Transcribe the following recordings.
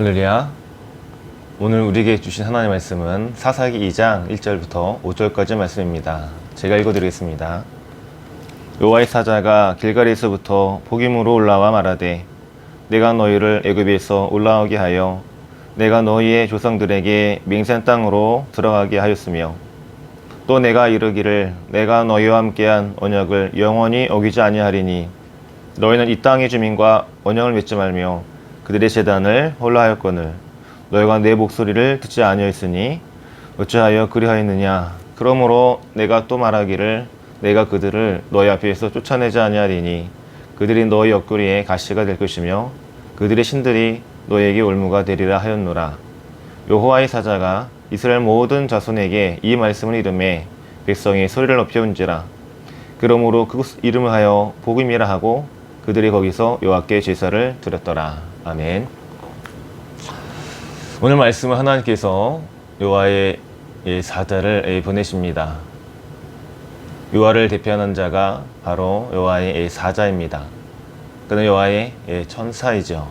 할렐루야. 오늘 우리에게 주신 하나님의 말씀은 사사기 2장 1절부터 5절까지 말씀입니다. 제가 읽어드리겠습니다. 여호와의 사자가 길갈에서부터 복임으로 올라와 말하되 내가 너희를 애굽에서 올라오게 하여 내가 너희의 조상들에게 맹세한 땅으로 들어가게 하였으며 또 내가 이르기를 내가 너희와 함께한 언약을 영원히 어기지 아니하리니 너희는 이 땅의 주민과 언약을 맺지 말며 그들의 재단을 홀라하였거늘 너희가 내 목소리를 듣지 아니하였으니 어찌하여 그리하였느냐? 그러므로 내가 또 말하기를 내가 그들을 너희 앞에서 쫓아내지 아니하리니 그들이 너희 옆구리에 가시가 될 것이며 그들의 신들이 너희에게 올무가 되리라 하였노라. 여호와의 사자가 이스라엘 모든 자손에게 이 말씀을 이름해 백성이 소리를 높여온지라. 그러므로 그 이름을 하여 복음이라 하고 그들이 거기서 여호와께 제사를 드렸더라 아멘. 오늘 말씀은 하나님께서 이 사자를 이 보내십니다. 여호와를 대표하는 자가 바로 이 사자입니다. 그는 이 천사이죠.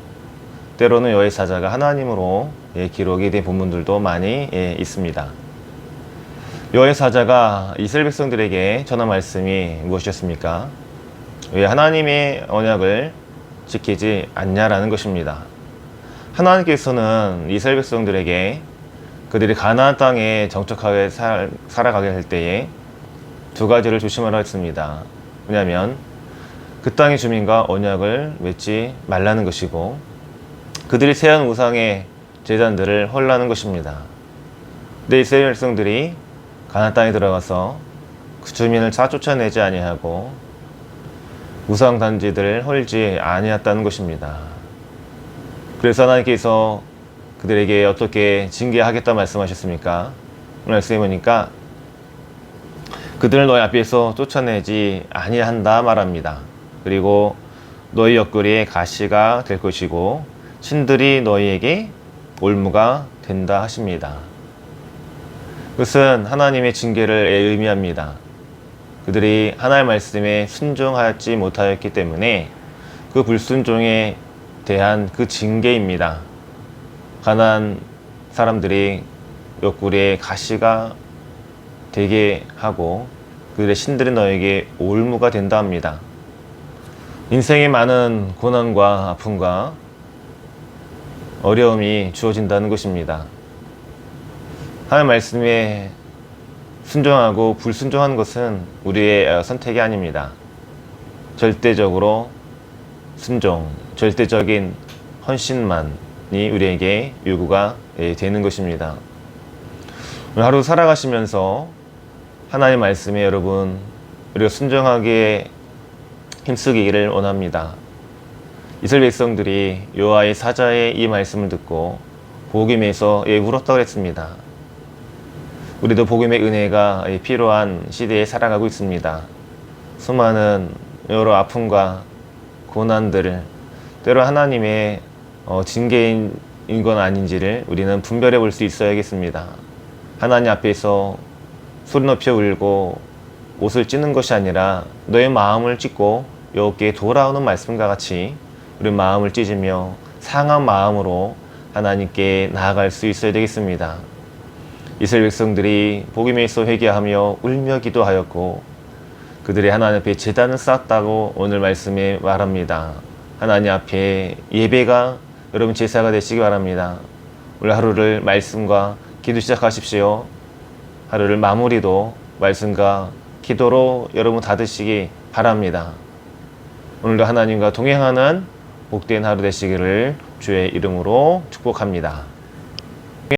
때로는 여호와의 사자가 하나님으로 예, 기록이 된 본문들도 많이 예, 있습니다. 여호와의 사자가 이스라엘 백성들에게 전한 말씀이 무엇이었습니까? 왜 하나님의 언약을 지키지 않냐라는 것입니다. 하나님께서는 이스라엘 백성들에게 그들이 가나안 땅에 정착하게 살, 살아가게 할 때에 두 가지를 조심하라 했습니다. 왜냐하면 그 땅의 주민과 언약을 맺지 말라는 것이고 그들이 세운 우상의 제단들을 헐라는 것입니다. 근데 이스라엘 백성들이 가나안 땅에 들어가서 그 주민을 다 쫓아내지 아니하고 우상 단지들을 헐지 아니했다는 것입니다. 그래서 하나님께서 그들에게 어떻게 징계하겠다 말씀하셨습니까? 말씀해 보니까 그들을 너희 앞에서 쫓아내지 아니한다 말합니다. 그리고 너희 옆구리에 가시가 될 것이고 신들이 너희에게 올무가 된다 하십니다. 그것은 하나님의 징계를 의미합니다. 그들이 하나님의 말씀에 순종하지 못하였기 때문에 그 불순종에 대한 그 징계입니다. 가난 사람들이 옆구리에 가시가 되게 하고 그들의 신들이 너에게 올무가 된다 합니다. 인생에 많은 고난과 아픔과 어려움이 주어진다는 것입니다. 하나님 말씀에 순종하고 불순종하는 것은 우리의 선택이 아닙니다. 절대적으로 순종, 절대적인 헌신만이 우리에게 요구가 되는 것입니다. 오늘 하루 살아가시면서 하나님 말씀에 여러분 우리가 순종하기에 힘쓰기를 원합니다. 이스라엘 백성들이 여호와의 사자의 이 말씀을 듣고 복음에서 예, 울었다고 했습니다. 우리도 복음의 은혜가 필요한 시대에 살아가고 있습니다. 수많은 여러 아픔과 고난들을 때로 하나님의 어, 징계인 건 아닌지를 우리는 분별해 볼 수 있어야겠습니다. 하나님 앞에서 소리 높여 울고 옷을 찢는 것이 아니라 너의 마음을 찢고 여호께 돌아오는 말씀과 같이 우리 마음을 찢으며 상한 마음으로 하나님께 나아갈 수 있어야 되겠습니다. 이스라엘 백성들이 복음에 있어 회개하며 울며 기도하였고 그들이 하나님 앞에 재단을 쌓았다고 오늘 말씀에 말합니다. 하나님 앞에 예배가 여러분 제사가 되시기 바랍니다. 오늘 하루를 말씀과 기도 시작하십시오. 하루를 마무리도 말씀과 기도로 여러분 닫으시기 바랍니다. 오늘도 하나님과 동행하는 복된 하루 되시기를 주의 이름으로 축복합니다.